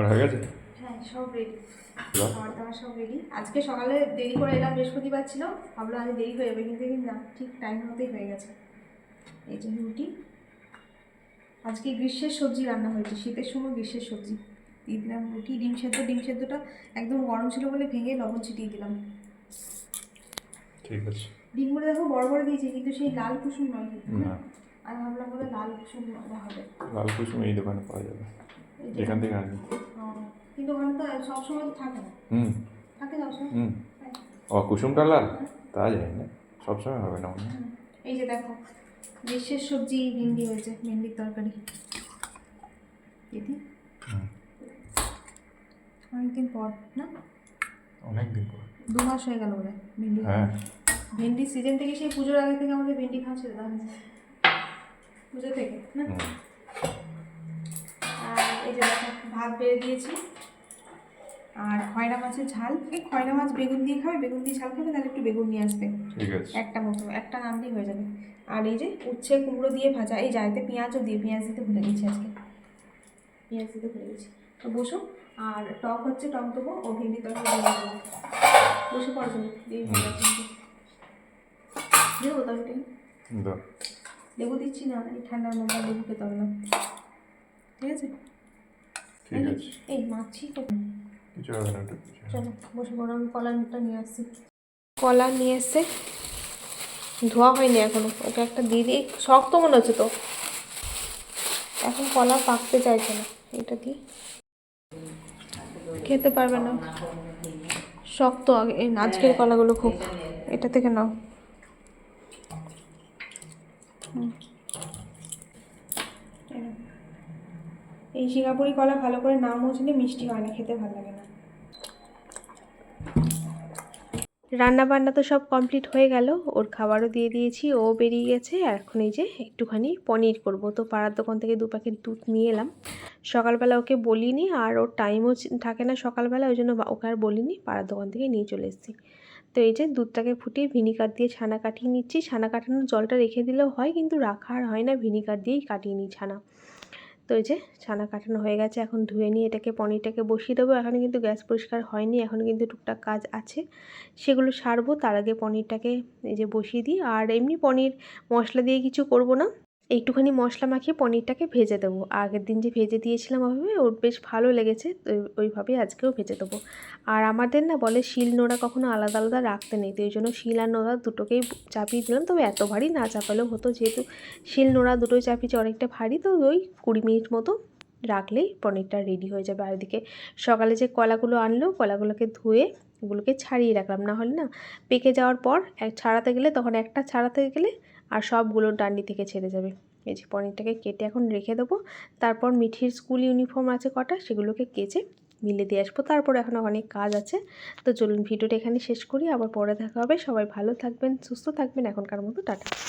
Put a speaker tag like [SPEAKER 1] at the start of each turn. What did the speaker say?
[SPEAKER 1] আমার হয়ে গেছে?
[SPEAKER 2] হ্যাঁ সব রেডি খাবার দাবার সব রেডি আজকে সকালে দেরি করে এলাম বৃহস্পতিবার ছিল। ভাবলাম আজ দেরি হয়ে যাবে কিন্তু না ঠিক টাইম মতোই হয়ে গেছে। এই যে রুটি। আজকে গ্রীষ্মের সবজি রান্না হয়েছে শীতের সময় গ্রীষ্মের সবজি। দিয়ে দিলাম রুটি ডিম সেদ্ধ। ডিম সেদ্ধটা একদম গরম ছিল বলে ভেঙে লবণ ছিটিয়ে দিলাম।
[SPEAKER 1] ঠিক আছে।
[SPEAKER 2] ডিমগুলো দেখো বড় বড় দিয়েছি কিন্তু সেই লাল কুসুম নয়
[SPEAKER 1] না।
[SPEAKER 2] আমি ভাবলাম বলে লাল কুসুম হবে।
[SPEAKER 1] লাল কুসুম এই দোকানে পাওয়া যাবে। যেখান থেকে আনি
[SPEAKER 2] ও, কিন্তু ওখানে তো সবসময় তো থাকে না।
[SPEAKER 1] হুম।
[SPEAKER 2] থাকে না সবসময়?
[SPEAKER 1] হুম। ও কুসুমটা লাল তা যায় না। সবসময় হবে না
[SPEAKER 2] এই যে দেখো গ্রীষ্মের সবজি ভেন্ডি হয়েছে ভেন্ডির তরকারি। দিদি? অনেকদিন পর না?
[SPEAKER 1] অনেক দিন পর।
[SPEAKER 2] দু মাস হয়ে গেল ওদের ভেন্ডি
[SPEAKER 1] হ্যাঁ।
[SPEAKER 2] ভেন্ডির সিজন থেকে সেই পুজোর আগে থেকে আমাদের ভেন্ডি খাওয়া ছেড়ে দেওয়া হয়েছে। পুজো থেকে না? আর এই যে দেখো ভাত বেড়ে দিয়েছি। আর খয়রা মাছের ঝাল। এই খয়রা মাছ বেগুন দিয়ে খাবে বেগুন দিয়ে ঝাল খাবে তাহলে একটু বেগুন নিয়ে আসবে।
[SPEAKER 1] ঠিক আছে।
[SPEAKER 2] একটা মতো একটা নাম দিয়ে হয়ে যাবে। আর এই যে উচ্ছে কুমড়ো দিয়ে ভাজা এই যাইতে পেঁয়াজও দিয়ে পেঁয়াজ দিতে ভুলে গেছি আজকে। পেঁয়াজ দিতে ভুলে গেছি। তো বসো আর টক হচ্ছে টক দেবো ও ভেন্ডি তরকারি দিয়ে দেবো। বসে পড়ো তুমি দিয়ে। দেবো তরকারি লেবু দিচ্ছি না এই ঠান্ডার মধ্যে লেবু খেতে হবে না। ঠিক আছে?
[SPEAKER 1] ঠিক আছে।
[SPEAKER 2] এই মাছি তো
[SPEAKER 1] কিছু হবে না ওটা কিছু হবে না।
[SPEAKER 2] চলো বসে পড়ো আমি কলাটা নিয়ে আসছি। কলা নিয়ে এসছে ধোয়া হয়নি এখনও। ওকে একটা দিয়ে দিই। শক্ত মনে হচ্ছে তো। এখন কলা পাকতে চাইছে না। এটা দিয়ে। খেতে পারবে না। শক্ত আগে। এই আজকের কলাগুলো খুব এটা থেকে নাও। হুম। এই নাও। এই সিঙ্গাপুরি কলা ভালো করে না মুছলে মিষ্টি হয় না, খেতে ভালো লাগে না। রান্না বান্না তো সব কমপ্লিট হয়ে গেল, ওর খাবারও দিয়ে দিয়েছি, ও বেরিয়ে গেছে, এখন এই যে একটুখানি পনির করব। তো পাড়ার দোকান থেকে দু প্যাকেট দুধ নিয়ে এলাম। সকালবেলা ওকে বলিনি, আর ওর টাইমও থাকে না সকালবেলা, ওই জন্য ওকে আর বলিনি, পাড়ার দোকান থেকে নিয়ে চলে এসেছি। তো এই যে দুধটাকে ফুটিয়ে ভিনিগার দিয়ে ছানা কাটিয়ে নিচ্ছি। ছানা কাটানোর জলটা রেখে দিলেও হয়, কিন্তু রাখা আর হয় না, ভিনিগার দিয়েই কাটিয়ে নিই ছানা। তো এই যে ছানা কাটানো হয়ে গেছে, এখন ধুয়ে নিয়ে এটাকে পনিরটাকে বসিয়ে দেবো। এখন কিন্তু গ্যাস পরিষ্কার হয়নি, এখন কিন্তু টুকটাক কাজ আছে। সেগুলো সারবো, তার আগে পনিরটাকে এই যে বসিয়ে দিই। আর এমনি পনির মশলা দিয়ে কিছু করব না। একটুখানি মশলা মাখিয়ে পনিরটাকে ভেজে দেবো। আগের দিন যে ভেজে দিয়েছিলাম ওইভাবে ওর বেশ ভালো লেগেছে ওইভাবেই আজকেও ভেজে দেবো। আর আমাদের না বলে শিল নোড়া কখনো আলাদা আলাদা রাখতে নেই, তো এই জন্য শিল আর নোড়া দুটোকেই চাপিয়ে দিলাম। তবে এত ভারী না চাপালেও হতো, যেহেতু শিল নোড়া দুটোই চাপিয়েছে অনেকটা ভারী, তো ওই কুড়ি মিনিট মতো রাখলেই পনিরটা রেডি হয়ে যাবে। আর এদিকে সকালে যে কলাগুলো আনলো, কলাগুলোকে ধুয়ে ওগুলোকে ছাড়িয়ে রাখলাম। না হলে না পেকে যাওয়ার পর এক ছাড়াতে গেলে, তখন একটা ছাড়াতে গেলে আর সবগুলো ডান্ডি থেকে ছেড়ে যাবে। এই যে পনিরটাকে কেটে এখন রেখে দেবো। তারপর মিঠির স্কুল ইউনিফর্ম আছে কটা, সেগুলোকে কেচে মিলে দিয়ে আসব। তারপর এখন অনেক কাজ আছে। তো চলুন ভিডিওটা এখানে শেষ করি। আবার পরে দেখা হবে। সবাই ভালো থাকবেন, সুস্থ থাকবেন। এখনকার মতো টাটা।